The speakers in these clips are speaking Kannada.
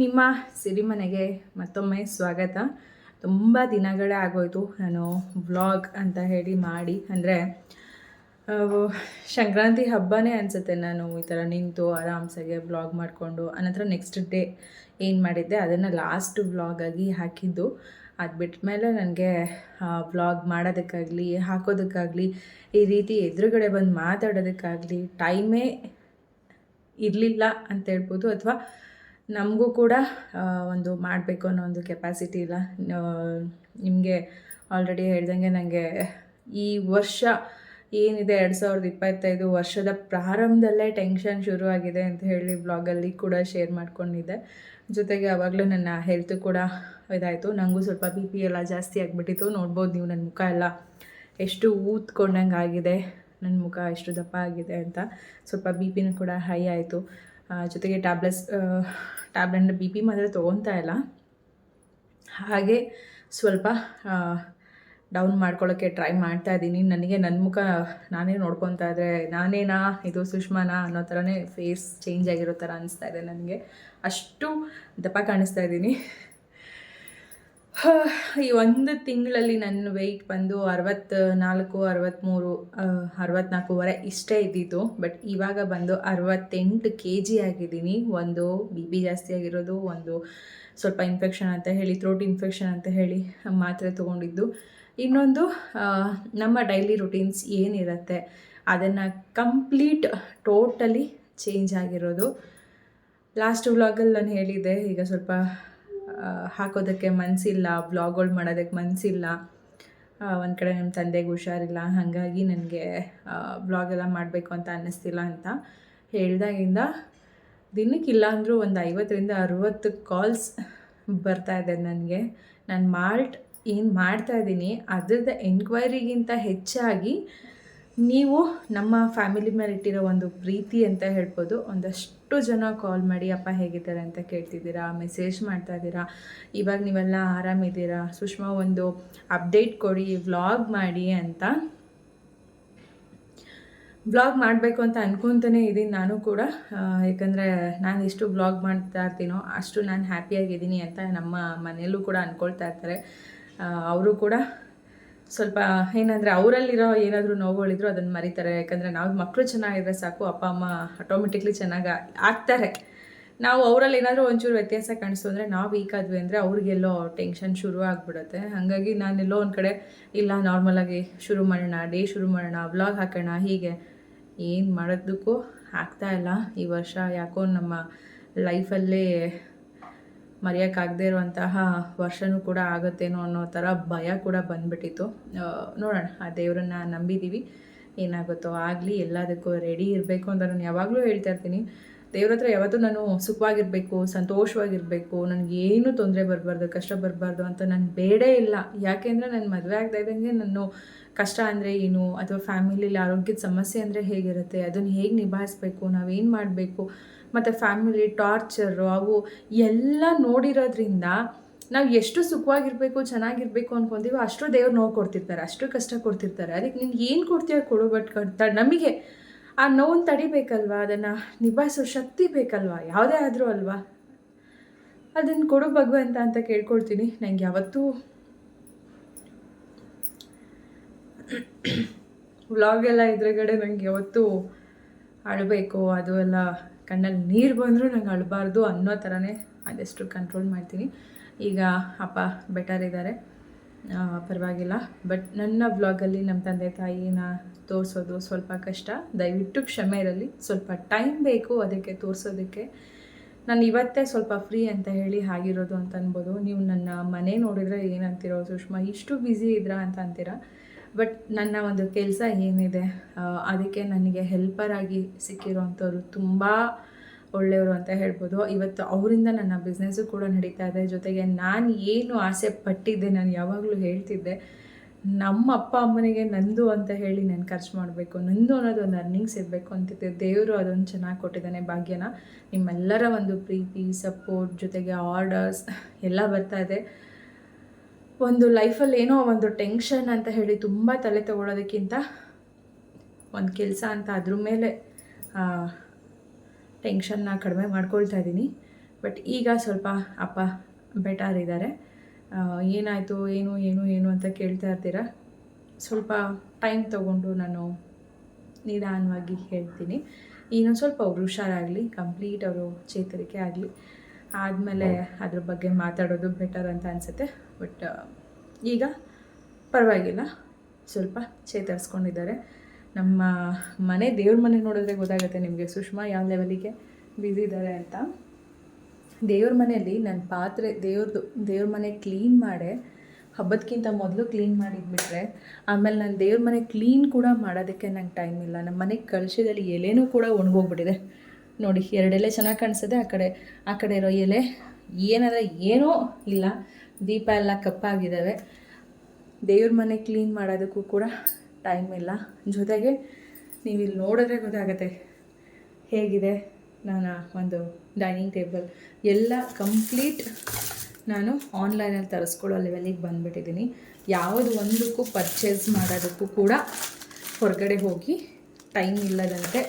ನಿಮ್ಮ ಸಿರಿಮನೆಗೆ ಮತ್ತೊಮ್ಮೆ ಸ್ವಾಗತ. ತುಂಬ ದಿನಗಳೇ ಆಗೋಯಿತು ನಾನು ವ್ಲಾಗ್ ಅಂತ ಹೇಳಿ ಮಾಡಿ. ಅಂದರೆ ಸಂಕ್ರಾಂತಿ ಹಬ್ಬನೇ ಅನಿಸುತ್ತೆ ನಾನು ಈ ಥರ ನಿಂತು ಆರಾಮ್ಸಾಗೆ ವ್ಲಾಗ್ ಮಾಡಿಕೊಂಡು. ಅನಂತರ ನೆಕ್ಸ್ಟ್ ಡೇ ಏನು ಮಾಡಿದ್ದೆ, ಅದನ್ನು ಲಾಸ್ಟ್ ವ್ಲಾಗಾಗಿ ಹಾಕಿದ್ದು. ಅದು ಬಿಟ್ಟ ಮೇಲೆ ನನಗೆ ವ್ಲಾಗ್ ಮಾಡೋದಕ್ಕಾಗಲಿ, ಹಾಕೋದಕ್ಕಾಗಲಿ, ಈ ರೀತಿ ಎದುರುಗಡೆ ಬಂದು ಮಾತಾಡೋದಕ್ಕಾಗಲಿ ಟೈಮೇ ಇರಲಿಲ್ಲ ಅಂತ ಹೇಳ್ಬೋದು. ಅಥವಾ ನಮಗೂ ಕೂಡ ಒಂದು ಮಾಡಬೇಕು ಅನ್ನೋ ಒಂದು ಕೆಪಾಸಿಟಿ ಇಲ್ಲ. ನಿಮಗೆ ಆಲ್ರೆಡಿ ಹೇಳ್ದಂಗೆ ನನಗೆ ಈ ವರ್ಷ ಏನಿದೆ ಎರಡು ಸಾವಿರದ ಇಪ್ಪತ್ತೈದು ವರ್ಷದ ಪ್ರಾರಂಭದಲ್ಲೇ ಟೆನ್ಷನ್ ಆಗಿದೆ ಅಂತ ಹೇಳಿ ಬ್ಲಾಗಲ್ಲಿ ಕೂಡ ಶೇರ್ ಮಾಡ್ಕೊಂಡಿದ್ದೆ. ಜೊತೆಗೆ ಆವಾಗಲೂ ನನ್ನ ಹೆಲ್ತ್ ಕೂಡ ಇದಾಯಿತು. ನನಗೂ ಸ್ವಲ್ಪ ಬಿ ಪಿ ಎಲ್ಲ ಜಾಸ್ತಿ ಆಗಿಬಿಟ್ಟಿತ್ತು. ನೋಡ್ಬೋದು ನೀವು ನನ್ನ ಮುಖ ಎಲ್ಲ ಎಷ್ಟು ಊದ್ಕೊಂಡಂಗೆ ಆಗಿದೆ ನನ್ನ ಮುಖ ಎಷ್ಟು ದಪ್ಪ ಆಗಿದೆ ಅಂತ. ಸ್ವಲ್ಪ ಬಿ ಪಿನೂ ಕೂಡ ಹೈ ಆಯಿತು. ಜೊತೆಗೆ ಟ್ಯಾಬ್ಲೆಟ್ಸ್ ಟ್ಯಾಬ್ಲೆಟ್ ಬಿ ಪಿ ಮಾತ್ರ ತೊಗೊತಾ ಇಲ್ಲ. ಹಾಗೆ ಸ್ವಲ್ಪ ಡೌನ್ ಮಾಡ್ಕೊಳ್ಳೋಕ್ಕೆ ಟ್ರೈ ಮಾಡ್ತಾ ಇದ್ದೀನಿ. ನನಗೆ ನನ್ನ ಮುಖ ನಾನೇ ನೋಡ್ಕೊತಾ ಇದ್ದರೆ ನಾನೇನಾ, ಇದು ಸುಷ್ಮಾನಾ ಅನ್ನೋ ಥರನೇ ಫೇಸ್ ಚೇಂಜ್ ಆಗಿರೋ ಥರ ಅನಿಸ್ತಾ ಇದೆ ನನಗೆ. ಅಷ್ಟು ದಪ್ಪ ಕಾಣಿಸ್ತಾ ಇದ್ದೀನಿ. ಈ ಒಂದು ತಿಂಗಳಲ್ಲಿ ನನ್ನ ವೆಯ್ಟ್ ಬಂದು ಅರವತ್ತು ನಾಲ್ಕು ಅರವತ್ತ್ಮೂರು ಅರವತ್ತ್ನಾಲ್ಕೂವರೆ ಇಷ್ಟೇ ಇದ್ದಿತ್ತು ಬಟ್ ಇವಾಗ ಬಂದು ಅರವತ್ತೆಂಟು ಕೆ ಜಿ ಆಗಿದ್ದೀನಿ. ಒಂದು ಬಿ ಪಿ ಜಾಸ್ತಿ ಆಗಿರೋದು, ಒಂದು ಸ್ವಲ್ಪ ಇನ್ಫೆಕ್ಷನ್ ಅಂತ ಹೇಳಿ ಥ್ರೋಟ್ ಇನ್ಫೆಕ್ಷನ್ ಅಂತ ಹೇಳಿ ಮಾತ್ರೆ ತೊಗೊಂಡಿದ್ದು. ಇನ್ನೊಂದು ನಮ್ಮ ಡೈಲಿ ರುಟೀನ್ಸ್ ಏನಿರುತ್ತೆ, ಅದನ್ನು ಕಂಪ್ಲೀಟ್ ಟೋಟಲಿ ಚೇಂಜ್ ಆಗಿರೋದು. ಲಾಸ್ಟ್ ವ್ಲಾಗಲ್ಲಿ ನಾನು ಹೇಳಿದ್ದೆ, ಈಗ ಸ್ವಲ್ಪ ಹಾಕೋದಕ್ಕೆ ಮನಸ್ಸಿಲ್ಲ ಬ್ಲಾಗ್ಗಳು ಮಾಡೋದಕ್ಕೆ ಮನಸ್ಸಿಲ್ಲ ಒಂದು ಕಡೆ ನಮ್ಮ ತಂದೆಗೆ ಹುಷಾರಿಲ್ಲ, ಹಾಗಾಗಿ ನನಗೆ ಬ್ಲಾಗ್ ಎಲ್ಲ ಮಾಡಬೇಕು ಅಂತ ಅನ್ನಿಸ್ತಿಲ್ಲ ಅಂತ ಹೇಳ್ದಾಗಿಂದ ದಿನಕ್ಕೆ ಇಲ್ಲಾಂದರೂ ಒಂದು ಐವತ್ತರಿಂದ ಅರುವತ್ತು ಕಾಲ್ಸ್ ಬರ್ತಾ ಇದೆ ನನಗೆ. ನಾನು ಮಾಲ್ಟ್ ಏನು ಮಾಡ್ತಾ ಇದ್ದೀನಿ ಅದ್ರದ್ದು ಎಂಕ್ವೈರಿಗಿಂತ ಹೆಚ್ಚಾಗಿ ನೀವು ನಮ್ಮ ಫ್ಯಾಮಿಲಿ ಮೇಲೆ ಇಟ್ಟಿರೋ ಒಂದು ಪ್ರೀತಿ ಅಂತ ಹೇಳ್ಬೋದು. ಒಂದಷ್ಟು ಜನ ಕಾಲ್ ಮಾಡಿ, ಅಪ್ಪ ಹೇಗಿದ್ದಾರೆ ಅಂತ ಕೇಳ್ತಿದ್ದೀರಾ? ಮೆಸೇಜ್ ಮಾಡ್ತಾ ಇದ್ದೀರಾ? ಇವಾಗ ನೀವೆಲ್ಲ ಆರಾಮಿದ್ದೀರಾ? ಸುಷ್ಮಾ ಒಂದು ಅಪ್ಡೇಟ್ ಕೊಡಿ, ವ್ಲಾಗ್ ಮಾಡಿ ಅಂತ. ವ್ಲಾಗ್ ಮಾಡಬೇಕು ಅಂತ ಅನ್ಕೊತಾನೆ ಇದ್ದೀನಿ ನಾನು ಕೂಡ. ಯಾಕಂದರೆ ನಾನು ಎಷ್ಟು ವ್ಲಾಗ್ ಮಾಡ್ತಾ ಇರ್ತೀನೋ ಅಷ್ಟು ನಾನು ಹ್ಯಾಪಿಯಾಗಿದ್ದೀನಿ ಅಂತ ನಮ್ಮ ಮನೆಯಲ್ಲೂ ಕೂಡ ಅಂದ್ಕೊಳ್ತಾ ಇರ್ತಾರೆ. ಅವರು ಕೂಡ ಸ್ವಲ್ಪ ಏನಂದರೆ ಅವರಲ್ಲಿರೋ ಏನಾದರೂ ನೋವುಗಳಿದ್ರು ಅದನ್ನು ಮರಿತಾರೆ. ಯಾಕಂದರೆ ನಾವು ಮಕ್ಕಳು ಚೆನ್ನಾಗಿದ್ರೆ ಸಾಕು, ಅಪ್ಪ, ಅಮ್ಮ ಆಟೋಮೆಟಿಕ್ಲಿ ಚೆನ್ನಾಗಿ ಆಗ್ತಾರೆ. ನಾವು ಅವರಲ್ಲಿ ಏನಾದರೂ ಒಂಚೂರು ವ್ಯತ್ಯಾಸ ಕಾಣಿಸ್ತು ಅಂದರೆ ನಾವು ವೀಕ್ ಆದ್ವಿ ಅಂದರೆ ಅವ್ರಿಗೆಲ್ಲೋ ಟೆನ್ಷನ್ ಶುರು ಆಗಿಬಿಡುತ್ತೆ. ಹಾಗಾಗಿ ನಾನೆಲ್ಲೋ ಒಂದು ಕಡೆ, ಇಲ್ಲ ನಾರ್ಮಲಾಗಿ ಶುರು ಮಾಡೋಣ, ಡೇ ಶುರು ಮಾಡೋಣ ವ್ಲಾಗ್ ಹಾಕೋಣ, ಹೀಗೆ. ಏನು ಮಾಡೋದಕ್ಕೂ ಆಗ್ತಾ ಇಲ್ಲ. ಈ ವರ್ಷ ಯಾಕೋ ನಮ್ಮ ಲೈಫಲ್ಲೇ ಮರೆಯೋಕ್ಕಾಗದೇ ಇರುವಂತಹ ವರ್ಷನೂ ಕೂಡ ಆಗುತ್ತೇನೋ ಅನ್ನೋ ಥರ ಭಯ ಕೂಡ ಬಂದ್ಬಿಟ್ಟಿತ್ತು. ನೋಡೋಣ, ಆ ದೇವರನ್ನ ನಂಬಿದ್ದೀವಿ ಏನಾಗುತ್ತೋ ಆಗಲಿ, ಎಲ್ಲದಕ್ಕೂ ರೆಡಿ ಇರಬೇಕು ಅಂತ ನಾನು ಯಾವಾಗಲೂ ಹೇಳ್ತಾ ಇರ್ತೀನಿ. ದೇವ್ರ ಹತ್ರ ಯಾವತ್ತೂ ನಾನು ಸುಖವಾಗಿರಬೇಕು, ಸಂತೋಷವಾಗಿರಬೇಕು, ನನಗೇನು ತೊಂದರೆ ಬರಬಾರ್ದು, ಕಷ್ಟ ಬರಬಾರ್ದು ಅಂತ ನಾನು ಬೇಡೇ ಇಲ್ಲ. ಯಾಕೆಂದರೆ ನಾನು ಮದುವೆ ಆಗ್ತಾ ಇದ್ದಂಗೆ ನಾನು ಕಷ್ಟ ಅಂದರೆ ಏನು, ಅಥವಾ ಫ್ಯಾಮಿಲಿಲಿ ಆರೋಗ್ಯದ ಸಮಸ್ಯೆ ಅಂದರೆ ಹೇಗಿರುತ್ತೆ, ಅದನ್ನು ಹೇಗೆ ನಿಭಾಯಿಸ್ಬೇಕು, ನಾವೇನು ಮಾಡಬೇಕು ಮತ್ತು ಫ್ಯಾಮಿಲಿ ಟಾರ್ಚರು ಅವು ಎಲ್ಲ ನೋಡಿರೋದ್ರಿಂದ ನಾವು ಎಷ್ಟು ಸುಖವಾಗಿರಬೇಕು, ಚೆನ್ನಾಗಿರಬೇಕು ಅಂದ್ಕೊಂತೀವೋ ಅಷ್ಟು ದೇವ್ರು ನೋವು ಕೊಡ್ತಿರ್ತಾರೆ, ಅಷ್ಟು ಕಷ್ಟ ಕೊಡ್ತಿರ್ತಾರೆ. ಅದಕ್ಕೆ ನೀನು ಏನು ಕೊಡ್ತೀಯ ಕೊಡು ಬಟ್ ತ ನಮಗೆ ಆ ನೋವನ್ನು ತಡಿಬೇಕಲ್ವಾ? ಅದನ್ನು ನಿಭಾಯಿಸೋ ಶಕ್ತಿ ಬೇಕಲ್ವಾ? ಯಾವುದೇ ಆದರೂ ಅಲ್ವಾ? ಅದನ್ನು ಕೊಡು ಭಗವಂತ ಅಂತ ಕೇಳ್ಕೊಳ್ತೀನಿ. ನನಗೆ ಯಾವತ್ತೂ ವ್ಲಾಗೆಲ್ಲ ಎದುರುಗಡೆ ನನಗೆ ಯಾವತ್ತೂ ಆಡಬೇಕು ಅದು ಎಲ್ಲ ಕಣ್ಣಲ್ಲಿ ನೀರು ಬಂದರೂ ನಂಗೆ ಅಳಬಾರ್ದು ಅನ್ನೋ ಥರನೇ ಅದೆಷ್ಟು ಕಂಟ್ರೋಲ್ ಮಾಡ್ತೀನಿ. ಈಗ ಅಪ್ಪ ಬೆಟರ್ ಇದ್ದಾರೆ ಪರವಾಗಿಲ್ಲ. ಬಟ್ ನನ್ನ ವ್ಲಾಗಲ್ಲಿ ನಮ್ಮ ತಂದೆ ತಾಯಿನ ತೋರಿಸೋದು ಸ್ವಲ್ಪ ಕಷ್ಟ. ದಯವಿಟ್ಟು ಕ್ಷಮೆ ಇರಲಿ. ಸ್ವಲ್ಪ ಟೈಮ್ ಬೇಕು ಅದಕ್ಕೆ ತೋರಿಸೋದಕ್ಕೆ. ನಾನು ಇವತ್ತೇ ಸ್ವಲ್ಪ ಫ್ರೀ ಅಂತ ಹೇಳಿ ಆಗಿರೋದು ಅಂತ ಅನ್ಬೋದು. ನೀವು ನನ್ನ ಮನೆ ನೋಡಿದರೆ ಏನಂತೀರೋ ಸುಷ್ಮಾ, ಇಷ್ಟು ಬ್ಯುಸಿ ಇದ್ರಾ ಅಂತ ಅಂತೀರಾ? ಬಟ್ ನನ್ನ ಒಂದು ಕೆಲಸ ಏನಿದೆ ಅದಕ್ಕೆ ನನಗೆ ಹೆಲ್ಪರ್ ಆಗಿ ಸಿಕ್ಕಿರೋವಂಥವ್ರು ತುಂಬ ಒಳ್ಳೆಯವರು ಅಂತ ಹೇಳ್ಬೋದು. ಇವತ್ತು ಅವರಿಂದ ನನ್ನ ಬಿಸ್ನೆಸ್ಸು ಕೂಡ ನಡೀತಾ ಇದೆ. ಜೊತೆಗೆ ನಾನು ಏನು ಆಸೆ ಪಟ್ಟಿದ್ದೆ, ನಾನು ಯಾವಾಗಲೂ ಹೇಳ್ತಿದ್ದೆ, ನಮ್ಮ ಅಪ್ಪ ಅಮ್ಮನಿಗೆ ನಂದು ಅಂತ ಹೇಳಿ ನಾನು ಖರ್ಚು ಮಾಡಬೇಕು, ನಂದು ಅನ್ನೋದು ಒಂದು ಅರ್ನಿಂಗ್ಸ್ ಇರಬೇಕು ಅಂತಿದ್ದೆ. ದೇವರು ಅದೊಂದು ಚೆನ್ನಾಗಿ ಕೊಟ್ಟಿದ್ದಾನೆ, ಭಾಗ್ಯನ. ನಿಮ್ಮೆಲ್ಲರ ಒಂದು ಪ್ರೀತಿ ಸಪೋರ್ಟ್ ಜೊತೆಗೆ ಆರ್ಡರ್ಸ್ ಎಲ್ಲ ಬರ್ತಾ ಇದೆ. ಒಂದು ಲೈಫಲ್ಲಿ ಏನೋ ಒಂದು ಟೆನ್ಷನ್ ಅಂತ ಹೇಳಿ ತುಂಬ ತಲೆ ತಗೊಳ್ಳೋದಕ್ಕಿಂತ ಒಂದು ಕೆಲಸ ಅಂತ ಅದ್ರ ಮೇಲೆ ಟೆನ್ಷನ್ನ ಕಡಿಮೆ ಮಾಡ್ಕೊಳ್ತಾ ಇದ್ದೀನಿ ಬಟ್ ಈಗ ಸ್ವಲ್ಪ ಅಪ್ಪ ಬೆಟರ್ ಇದ್ದಾರೆ ಏನಾಯಿತು, ಏನು ಏನು ಏನು ಅಂತ ಕೇಳ್ತಾ ಇರ್ತೀರ? ಸ್ವಲ್ಪ ಟೈಮ್ ತೊಗೊಂಡು ನಾನು ನಿಧಾನವಾಗಿ ಹೇಳ್ತೀನಿ. ಇನ್ನೊಂದು ಸ್ವಲ್ಪ ಅವರು ಹುಷಾರಾಗಲಿ ಕಂಪ್ಲೀಟ್ ಅವರು ಚೇತರಿಕೆ ಆಗಲಿ. ಆದಮೇಲೆ ಅದ್ರ ಬಗ್ಗೆ ಮಾತಾಡೋದು ಬೆಟರ್ ಅಂತ ಅನಿಸುತ್ತೆ. ಬಟ್ ಈಗ ಪರವಾಗಿಲ್ಲ. ಸ್ವಲ್ಪ ಚೇತರಿಸ್ಕೊಂಡಿದ್ದಾರೆ. ನಮ್ಮ ಮನೆ ದೇವ್ರ ಮನೆ ನೋಡಿದ್ರೆ ಗೊತ್ತಾಗುತ್ತೆ ನಿಮಗೆ ಸುಷ್ಮಾ ಯಾವ ಲೆವೆಲಿಗೆ ಬ್ಯುಸಿ ಇದ್ದಾರೆ ಅಂತ. ದೇವ್ರ ಮನೆಯಲ್ಲಿ ನನ್ನ ಪಾತ್ರೆ ದೇವ್ರದ್ದು ದೇವ್ರ ಮನೆ ಕ್ಲೀನ್ ಮಾಡಿ ಹಬ್ಬದಕ್ಕಿಂತ ಮೊದಲು ಕ್ಲೀನ್ ಮಾಡಿದ್ಬಿಟ್ರೆ ಆಮೇಲೆ ನಾನು ದೇವ್ರ ಮನೆ ಕ್ಲೀನ್ ಕೂಡ ಮಾಡೋದಕ್ಕೆ ನಂಗೆ ಟೈಮ್ ಇಲ್ಲ. ನಮ್ಮ ಮನೆಗೆ ಕಳಶದಲ್ಲಿ ಎಲೆನೂ ಕೂಡ ಒಣಗೋಗ್ಬಿಟ್ಟಿದೆ. ನೋಡಿ ಎರಡೆಲೆ ಚೆನ್ನಾಗಿ ಕಾಣಿಸ್ತದೆ. ಆ ಕಡೆ ಆ ಕಡೆ ಇರೋ ಎಲೆ ಏನಾದರೆ ಏನೂ ಇಲ್ಲ. ದೀಪ ಎಲ್ಲ ಕಪ್ಪಾಗಿದ್ದಾವೆ. ದೇವ್ರ ಮನೆ ಕ್ಲೀನ್ ಮಾಡೋದಕ್ಕೂ ಕೂಡ ಟೈಮ್ ಇಲ್ಲ. ಜೊತೆಗೆ ನೀವು ಇಲ್ಲಿ ನೋಡಿದ್ರೆ ಗೊತ್ತಾಗುತ್ತೆ ಹೇಗಿದೆ ನಾನು ಒಂದು ಡೈನಿಂಗ್ ಟೇಬಲ್ ಎಲ್ಲ ಕಂಪ್ಲೀಟ್ ನಾನು ಆನ್ಲೈನಲ್ಲಿ ತರಿಸ್ಕೊಳ್ಳೋ ಲೆವೆಲಿಗೆ ಬಂದುಬಿಟ್ಟಿದ್ದೀನಿ. ಯಾವುದು ಒಂದಕ್ಕೂ ಪರ್ಚೇಸ್ ಮಾಡೋದಕ್ಕೂ ಕೂಡ ಹೊರಗಡೆ ಹೋಗಿ ಟೈಮ್ ಇಲ್ಲದಂತೆ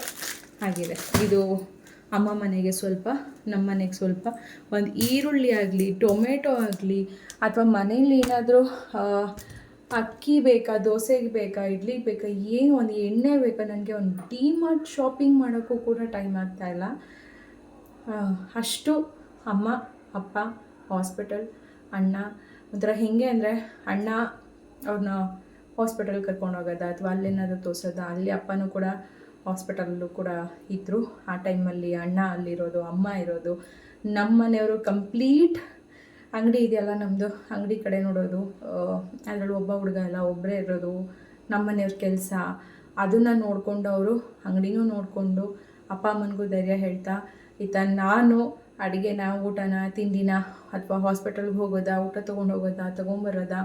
ಆಗಿದೆ. ಇದು ಅಮ್ಮ ಮನೆಗೆ ಸ್ವಲ್ಪ, ನಮ್ಮ ಮನೆಗೆ ಸ್ವಲ್ಪ ಒಂದು ಈರುಳ್ಳಿ ಆಗಲಿ, ಟೊಮೆಟೊ ಆಗಲಿ, ಅಥವಾ ಮನೇಲಿ ಏನಾದರೂ ಅಕ್ಕಿ ಬೇಕಾ, ದೋಸೆಗೆ ಬೇಕಾ ಇಡ್ಲಿಗೆ ಬೇಕಾ, ಏನು ಒಂದು ಎಣ್ಣೆ ಬೇಕಾ, ನನಗೆ ಒಂದು ಡಿ ಮಾರ್ಟ್ ಶಾಪಿಂಗ್ ಮಾಡೋಕ್ಕೂ ಕೂಡ ಟೈಮ್ ಆಗ್ತಾಯಿಲ್ಲ ಅಷ್ಟು ಅಮ್ಮ, ಅಪ್ಪ, ಹಾಸ್ಪಿಟಲ್, ಅಣ್ಣ, ಒಂಥರ ಹೇಗೆ ಅಂದರೆ ಅಣ್ಣ ಅವ್ರನ್ನ ಹಾಸ್ಪಿಟಲ್ಗೆ ಕರ್ಕೊಂಡು ಹೋಗೋದ, ಅಥವಾ ಅಲ್ಲೇನಾದರೂ ತೋರ್ಸೋದ, ಅಲ್ಲಿ ಅಪ್ಪನೂ ಕೂಡ ಹಾಸ್ಪಿಟಲ್ಲೂ ಕೂಡ ಇದ್ದರು ಆ ಟೈಮಲ್ಲಿ ಅಣ್ಣ ಅಲ್ಲಿರೋದು, ಅಮ್ಮ ಇರೋದು. ನಮ್ಮ ಮನೆಯವರು ಕಂಪ್ಲೀಟ್ ಅಂಗಡಿ ಇದೆಯಲ್ಲ ನಮ್ಮದು ಅಂಗಡಿ ಕಡೆ ನೋಡೋದು. ಅದರಲ್ಲಿ ಒಬ್ಬ ಹುಡುಗ ಎಲ್ಲ ಒಬ್ಬರೇ ಇರೋದು. ನಮ್ಮ ಮನೆಯವ್ರ ಕೆಲಸ. ಅದನ್ನು ನೋಡಿಕೊಂಡು ಅವರು ಅಂಗಡಿನೂ ನೋಡಿಕೊಂಡು ಅಪ್ಪ ಅಮ್ಮನಿಗೂ ಧೈರ್ಯ ಹೇಳ್ತಾ, ಈತ ನಾನು ಅಡುಗೆನ, ಊಟನ, ತಿಂಡಿನ ಅಥವಾ ಹಾಸ್ಪಿಟಲ್ಗೆ ಹೋಗೋದಾ, ಊಟ ತೊಗೊಂಡು ಹೋಗೋದಾ, ತೊಗೊಂಬರೋದಾ,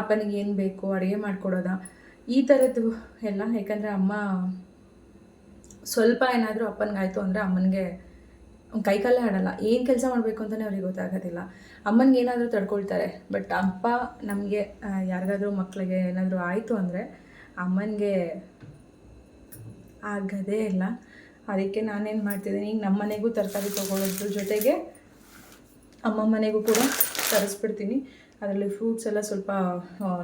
ಅಪ್ಪನಿಗೆ ಏನು ಬೇಕು ಅಡುಗೆ ಮಾಡಿಕೊಡೋದಾ, ಈ ಥರದ್ದು ಎಲ್ಲ. ಯಾಕಂದರೆ ಅಮ್ಮ ಸ್ವಲ್ಪ ಏನಾದರೂ ಅಪ್ಪನಿಗಾಯಿತು ಅಂದರೆ ಅಮ್ಮನಿಗೆ ಕೈಕಾಲೇ ಆಡಲ್ಲ. ಏನು ಕೆಲಸ ಮಾಡಬೇಕು ಅಂತಲೇ ಅವ್ರಿಗೆ ಗೊತ್ತಾಗೋದಿಲ್ಲ. ಅಮ್ಮನಿಗೆ ಏನಾದರೂ ತಡ್ಕೊಳ್ತಾರೆ. ಬಟ್ ಅಪ್ಪ ನಮಗೆ ಯಾರಿಗಾದ್ರೂ ಮಕ್ಕಳಿಗೆ ಏನಾದರೂ ಆಯಿತು ಅಂದರೆ ಅಮ್ಮನಿಗೆ ಆಗೋದೇ ಇಲ್ಲ. ಅದಕ್ಕೆ ನಾನೇನು ಮಾಡ್ತಿದ್ದೀನಿ, ಈಗ ನಮ್ಮ ಮನೆಗೂ ತರಕಾರಿ ತೊಗೊಳೋದ್ರ ಜೊತೆಗೆ ಅಮ್ಮ ಮನೆಗೂ ಕೂಡ ತರಿಸ್ಬಿಡ್ತೀನಿ. ಅದರಲ್ಲಿ ಫ್ರೂಟ್ಸ್ ಎಲ್ಲ ಸ್ವಲ್ಪ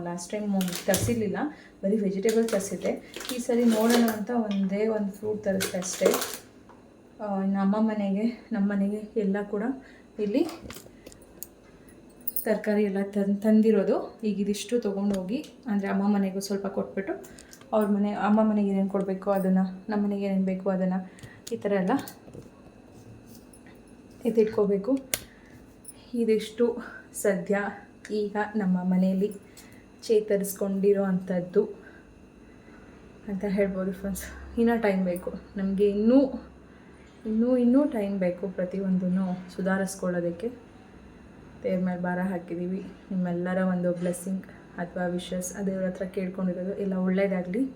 ಲಾಸ್ಟ್ ಟೈಮ್ ತರಿಸಿರ್ಲಿಲ್ಲ. ಬರೀ ವೆಜಿಟೇಬಲ್ ತರಿಸಿದ್ದೆ. ಈ ಸರಿ ನೋಡೋಣ ಅಂತ ಒಂದೇ ಒಂದು ಫ್ರೂಟ್ ತರಿಸಿದೆ ಅಷ್ಟೇ. ನಮ್ಮ ಮನೆಗೆ ನಮ್ಮ ಮನೆಗೆ ಎಲ್ಲ ಕೂಡ ಇಲ್ಲಿ ತರಕಾರಿ ಎಲ್ಲ ತಂದು ತಂದಿರೋದು. ಈಗ ಇದಿಷ್ಟು ತೊಗೊಂಡೋಗಿ ಅಂದರೆ ಅಮ್ಮ ಮನೆಗೂ ಸ್ವಲ್ಪ ಕೊಟ್ಬಿಟ್ಟು, ಅವ್ರ ಮನೆ, ಅಮ್ಮ ಮನೆಗೆ ಏನೇನು ಕೊಡಬೇಕು ಅದನ್ನು, ನಮ್ಮ ಮನೆಗೆ ಏನೇನು ಬೇಕು ಅದನ್ನು ಈ ಥರ ಎಲ್ಲ ಎತ್ತಿಟ್ಕೋಬೇಕು ಇದಿಷ್ಟು ಸದ್ಯ. ಈಗ ನಮ್ಮ ಮನೆಯಲ್ಲಿ ಚೇತರಿಸ್ಕೊಂಡಿರೋ ಅಂಥದ್ದು ಅಂತ ಹೇಳ್ಬೋದು ಫ್ರೆಂಡ್ಸ್ ಇನ್ನೂ ಟೈಮ್ ಬೇಕು. ನಮಗೆ ಇನ್ನೂ ಇನ್ನೂ ಇನ್ನೂ ಟೈಮ್ ಬೇಕು ಪ್ರತಿಯೊಂದನ್ನು ಸುಧಾರಿಸ್ಕೊಳ್ಳೋದಕ್ಕೆ. ದೇವ್ರ ಮೇಲೆ ಭಾರ ಹಾಕಿದ್ದೀವಿ ನಿಮ್ಮೆಲ್ಲರ ಒಂದು ಬ್ಲೆಸ್ಸಿಂಗ್ ಅಥವಾ ವಿಶಸ್ ದೇವ್ರ ಹತ್ರ ಕೇಳ್ಕೊಂಡಿರೋದು. ಎಲ್ಲ ಒಳ್ಳೆಯದಾಗಲಿ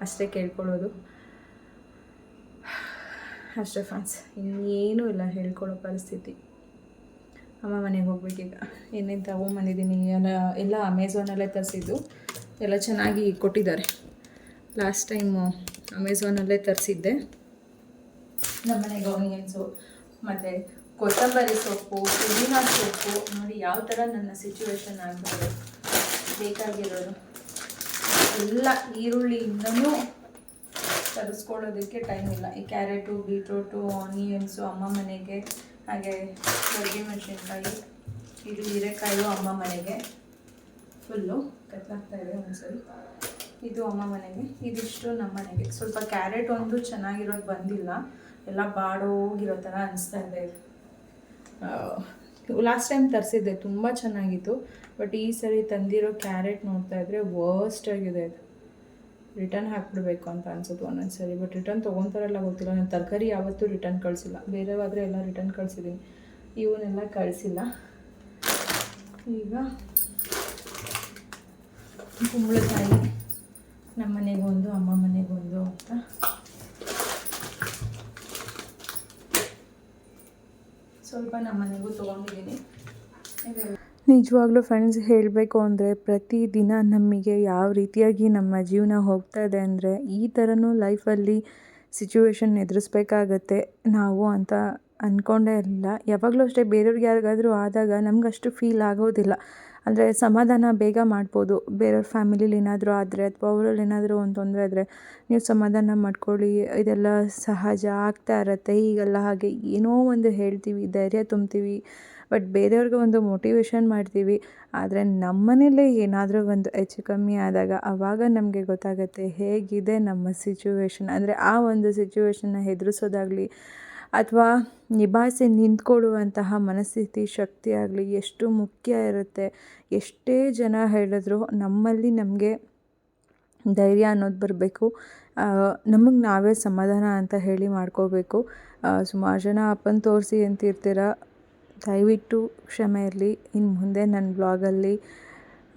ಅಷ್ಟೇ ಕೇಳ್ಕೊಳ್ಳೋದು. ಅಷ್ಟೇ ಫ್ರೆಂಡ್ಸ್ ಇನ್ನೇನೂ ಇಲ್ಲ ಹೇಳ್ಕೊಳ್ಳೋ ಪರಿಸ್ಥಿತಿ. ಅಮ್ಮ ಮನೆಗೆ ಹೋಗ್ಬೇಕೀಗ ಏನೇನು ತಗೊಂಬಂದಿದ್ದೀನಿ ಎಲ್ಲ ಎಲ್ಲ ಅಮೆಝಾನಲ್ಲೇ ತರಿಸಿದ್ದು. ಎಲ್ಲ ಚೆನ್ನಾಗಿ ಕೊಟ್ಟಿದ್ದಾರೆ. ಲಾಸ್ಟ್ ಟೈಮು ಅಮೆಝಾನಲ್ಲೇ ತರಿಸಿದ್ದೆ. ನಮ್ಮ ಮನೆಗೆ ಆನಿಯನ್ಸು ಮತ್ತು ಕೊತ್ತಂಬರಿ ಸೊಪ್ಪು, ಪುದೀನ ಸೊಪ್ಪು, ನೋಡಿ ಯಾವ ಥರ ನನ್ನ ಸಿಚುವೇಶನ್ ಆಗ್ಬೋದು ಬೇಕಾಗಿರೋದು. ಎಲ್ಲ ಈರುಳ್ಳಿಯಿಂದನೂ ತರಿಸ್ಕೊಳ್ಳೋದಕ್ಕೆ ಟೈಮ್ ಇಲ್ಲ. ಈ ಕ್ಯಾರೆಟು ಬೀಟ್ರೋಟು ಆನಿಯನ್ಸು ಅಮ್ಮ ಮನೆಗೆ ಹಾಗೆ ಅಡುಗೆ ಮೆಣಸಿನ್ಕಾಯಿ ಇದು ಹೀರೆಕಾಯಿ ಅಮ್ಮ ಮನೆಗೆ ಫುಲ್ಲು ಕತ್ಲಾಗ್ತಾ ಇದೆ ಒಂದ್ಸರಿ. ಇದು ಅಮ್ಮ ಮನೆಗೆ, ಇದಿಷ್ಟು ನಮ್ಮ ಮನೆಗೆ. ಸ್ವಲ್ಪ ಕ್ಯಾರೆಟ್ ಒಂದು ಚೆನ್ನಾಗಿರೋದು ಬಂದಿಲ್ಲ. ಎಲ್ಲ ಬಾಡೋಗಿರೋ ಥರ ಅನಿಸ್ತಾ ಇದೆ. ಲಾಸ್ಟ್ ಟೈಮ್ ತರಿಸಿದ್ದೆ, ತುಂಬ ಚೆನ್ನಾಗಿತ್ತು. ಬಟ್ ಈ ಸರಿ ತಂದಿರೋ ಕ್ಯಾರೆಟ್ ನೋಡ್ತಾ ಇದ್ರೆ ವರ್ಸ್ಟ್ ಆಗಿದೆ. ಇದು ರಿಟರ್ನ್ ಹಾಕ್ಬಿಡ್ಬೇಕು ಅಂತ ಅನ್ಸುತ್ತೆ ಒಂದೊಂದು ಸರಿ ಬಟ್ ರಿಟರ್ನ್ ತೊಗೊತಾರಲ್ಲ ಗೊತ್ತಿಲ್ಲ. ನಾನು ತರಕಾರಿ ಯಾವತ್ತೂ ರಿಟರ್ನ್ ಕಳಿಸಿಲ್ಲ. ಬೇರೆವಾದರೆ ಎಲ್ಲ ರಿಟರ್ನ್ ಕಳಿಸಿದ್ದೀನಿ ಇವನ್ನೆಲ್ಲ ಕಳಿಸಿಲ್ಲ. ಈಗ ಕುಂಬಳಕಾಯಿ ನಮ್ಮ ಮನೆಗೊಂದು ಅಮ್ಮ ಮನೆಗೊಂದು ಅಂತ. ಸ್ವಲ್ಪ ನಮ್ಮ ಮನೆಗೂ ತೊಗೊಂಡಿದ್ದೀನಿ. ನಿಜವಾಗ್ಲೂ ಫ್ರೆಂಡ್ಸ್ ಹೇಳಬೇಕು ಅಂದರೆ ಪ್ರತಿದಿನ ನಮಗೆ ಯಾವ ರೀತಿಯಾಗಿ ನಮ್ಮ ಜೀವನ ಹೋಗ್ತಾ ಇದೆ ಅಂದರೆ ಈ ಥರನೂ ಲೈಫಲ್ಲಿ ಸಿಚುವೇಶನ್ ಎದುರಿಸ್ಬೇಕಾಗತ್ತೆ. ನಾವು ಅಂತ ಅಂದ್ಕೊಂಡೇ ಇರಲಿಲ್ಲ ಯಾವಾಗಲೂ ಅಷ್ಟೇ ಬೇರೆಯವ್ರಿಗೆ ಯಾರಿಗಾದರೂ ಆದಾಗ ನಮ್ಗೆ ಅಷ್ಟು ಫೀಲ್ ಆಗೋದಿಲ್ಲ. ಅಂದರೆ ಸಮಾಧಾನ ಬೇಗ ಮಾಡ್ಬೋದು. ಬೇರೆಯವ್ರ ಫ್ಯಾಮಿಲಿಲಿ ಏನಾದರೂ ಆದರೆ ಅಥವಾ ಅವರಲ್ಲಿ ಏನಾದರೂ ಒಂದು ತೊಂದರೆ ಆದರೆ ನೀವು ಸಮಾಧಾನ ಮಾಡ್ಕೊಳ್ಳಿ. ಇದೆಲ್ಲ ಸಹಜ ಆಗ್ತಾ ಇರುತ್ತೆ. ಈಗೆಲ್ಲ ಹಾಗೆ ಏನೋ ಒಂದು ಹೇಳ್ತೀವಿ, ಧೈರ್ಯ ತುಂಬ್ತೀವಿ. ಬಟ್ ಬೇರೆಯವ್ರಿಗೆ ಒಂದು ಮೋಟಿವೇಶನ್ ಮಾಡ್ತೀವಿ, ಆದರೆ ನಮ್ಮ ಮನೇಲೇ ಏನಾದರೂ ಒಂದು ಹೆಚ್ಚು ಕಮ್ಮಿ ಆದಾಗ ಆವಾಗ ನಮಗೆ ಗೊತ್ತಾಗುತ್ತೆ ಹೇಗಿದೆ ನಮ್ಮ ಸಿಚುವೇಶನ್ ಅಂದರೆ ಆ ಒಂದು ಸಿಚುವೇಶನ್ನ ಎದುರಿಸೋದಾಗ್ಲಿ ಅಥವಾ ನಿಭಾಯಿಸಿ ನಿಂತ್ಕೊಳ್ಳುವಂತಹ ಮನಸ್ಥಿತಿ, ಶಕ್ತಿ ಆಗಲಿ ಎಷ್ಟು ಮುಖ್ಯ ಇರುತ್ತೆ, ಎಷ್ಟೇ ಜನ ಹೇಳಿದ್ರು ನಮ್ಮಲ್ಲಿ ನಮಗೆ ಧೈರ್ಯ ಅನ್ನೋದು ಬರಬೇಕು. ನಮಗೆ ನಾವೇ ಸಮಾಧಾನ ಅಂತ ಹೇಳಿ ಮಾಡ್ಕೋಬೇಕು. ಸುಮಾರು ಜನ ಅಪ್ಪನ ತೋರಿಸಿ ಅಂತಿರ್ತೀರ? ದಯವಿಟ್ಟು ಕ್ಷಮೆ ಇರಲಿ. ಇನ್ನು ಮುಂದೆ ನನ್ನ ಬ್ಲಾಗಲ್ಲಿ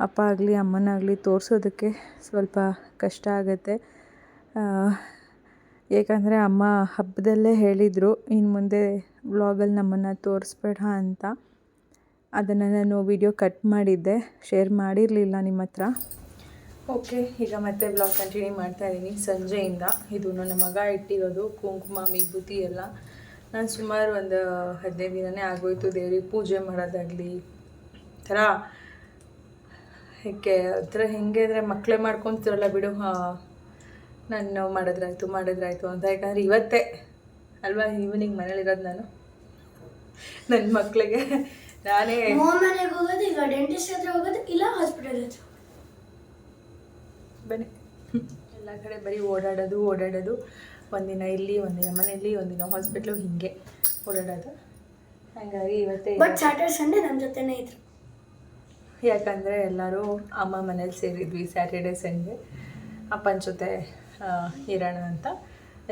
ಅಪ್ಪ ಆಗಲಿ ಅಮ್ಮನಾಗಲಿ ತೋರಿಸೋದಕ್ಕೆ ಸ್ವಲ್ಪ ಕಷ್ಟ ಆಗುತ್ತೆ. ಏಕೆಂದರೆ ಅಮ್ಮ ಹಬ್ಬದಲ್ಲೇ ಹೇಳಿದರು ಇನ್ನು ಮುಂದೆ ವ್ಲಾಗಲ್ಲಿ ನಮ್ಮನ್ನು ತೋರಿಸ್ಬೇಡ ಅಂತ. ಅದನ್ನು ನಾನು ವಿಡಿಯೋ ಕಟ್ ಮಾಡಿದ್ದೆ. ಶೇರ್ ಮಾಡಿರಲಿಲ್ಲ ನಿಮ್ಮ ಹತ್ರ. ಓಕೆ ಈಗ ಮತ್ತೆ ಬ್ಲಾಗ್ ಕಂಟಿನ್ಯೂ ಮಾಡ್ತಾ ಇದ್ದೀನಿ ಸಂಜೆಯಿಂದ. ಇದು ನನ್ನ ಮಗ ಇಟ್ಟಿರೋದು ಕುಂಕುಮ ವಿಭೂತಿ ಎಲ್ಲ. ನಾನು ಸುಮಾರು ಒಂದು ಹದಿನೈದು ದಿನನೇ ಆಗೋಯ್ತು. ದೇವ್ರಿಗೆ ಪೂಜೆ ಮಾಡೋದಾಗಲಿ ಥರ. ಹೇಗೆ ಥರ ಹೆಂಗೆ ಅಂದರೆ ಮಕ್ಕಳೇ ಮಾಡ್ಕೊತಿರಲ್ಲ ಬಿಡು. ಹಾಂ ನಾನು ಮಾಡಿದ್ರಾಯ್ತು ಮಾಡಿದ್ರಾಯ್ತು ಅಂತ. ಯಾಕಂದರೆ ಇವತ್ತೇ ಅಲ್ವಾ ಈವ್ನಿಂಗ್ ಮನೇಲಿರೋದು ನಾನು. ನನ್ನ ಮಕ್ಕಳಿಗೆ ನಾನೇ. ಮನೆಗೆ ಹೋಗೋದು ಇಲ್ಲ ಡೆಂಟಿಸ್ಟ್ ಹತ್ರ ಹೋಗೋದು ಇಲ್ಲ ಹಾಸ್ಪಿಟಲ್ ಹತ್ರ ಬನ್ನಿ. ಎಲ್ಲ ಕಡೆ ಬರೀ ಓಡಾಡೋದು ಓಡಾಡೋದು. ಒಂದಿನ ಇಲ್ಲಿ ಒಂದಿನ ಮನೆಯಲ್ಲಿ ಒಂದಿನ ಹಾಸ್ಪಿಟ್ಲು ಹೀಗೆ ಓಡಾಡೋದು. ಹಾಗಾಗಿ ಇವತ್ತೇ ಬಟ್ ಸ್ಯಾಟರ್ಡೆ ಸಂಡೇ ನಮ್ಮ ಜೊತೆನೇ ಇದ್ರು. ಯಾಕಂದರೆ ಎಲ್ಲರೂ ಅಮ್ಮ ಮನೇಲಿ ಸೇರಿದ್ವಿ ಸ್ಯಾಟರ್ಡೆ ಸಂಡೇ ಅಪ್ಪನ ಜೊತೆ ಇರೋಣ ಅಂತ.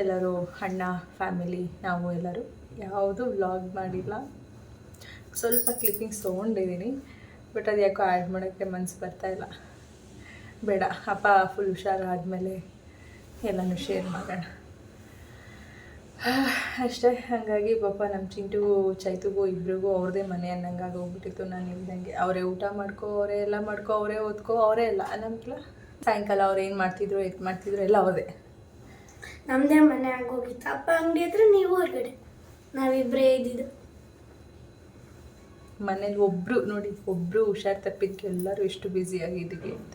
ಎಲ್ಲರೂ ಅಣ್ಣ ಫ್ಯಾಮಿಲಿ ನಾವು ಎಲ್ಲರೂ ಯಾವುದು ವ್ಲಾಗ್ ಮಾಡಿಲ್ಲ. ಸ್ವಲ್ಪ ಕ್ಲಿಪ್ಪಿಂಗ್ಸ್ ತೊಗೊಂಡಿದ್ದೀನಿ ಬಟ್ ಅದು ಯಾಕೋ ಆ್ಯಡ್ ಮಾಡೋಕ್ಕೆ ಮನಸ್ಸು ಬರ್ತಾಯಿಲ್ಲ ಬೇಡ ಅಪ್ಪ ಫುಲ್ ಹುಷಾರಾದಮೇಲೆ ಎಲ್ಲನೂ ಶೇರ್ ಮಾಡೋಣ. ಅಷ್ಟೇ. ಹಾಗಾಗಿ ಪಾಪ ನಮ್ಮ ಚಿಂಟು ಚೈತುಗೂ ಇಬ್ರಿಗೂ ಅವ್ರದೇ ಮನೆ ಅನ್ನಂಗಾಗಿ ಹೋಗ್ಬಿಟ್ಟಿತ್ತು ನಾನು ಇಲ್ದಂಗೆ ಅವರೇ ಊಟ ಮಾಡ್ಕೋ ಅವರೇ ಎಲ್ಲ ಮಾಡ್ಕೋ ಅವರೇ ಓದ್ಕೋ ಅವರೇ ಎಲ್ಲ. ನಮ್ಗೆ ಸಾಯಂಕಾಲ ಅವ್ರು ಏನು ಮಾಡ್ತಿದ್ರು ಎತ್ತು ಮಾಡ್ತಿದ್ರು ಎಲ್ಲ ಅವ್ರದೇ. ನಮ್ಮದೇ ಮನೆ ಆಗೋಗಿತ್ತು. ಅಪ್ಪ ಅಂಗಡಿ ಹತ್ರ ನೀವು ಹೊರಗಡೆ. ನಾವಿಬ್ಬರೇ ಇದ್ದಿದ್ದು. ಮನೇಲಿ ಒಬ್ಬರು ನೋಡಿ ಒಬ್ಬರು ಹುಷಾರು ತಪ್ಪಿದ್ದಕ್ಕೆ ಎಲ್ಲರೂ ಎಷ್ಟು ಬ್ಯುಸಿ ಆಗಿದ್ದೀವಿ ಅಂತ.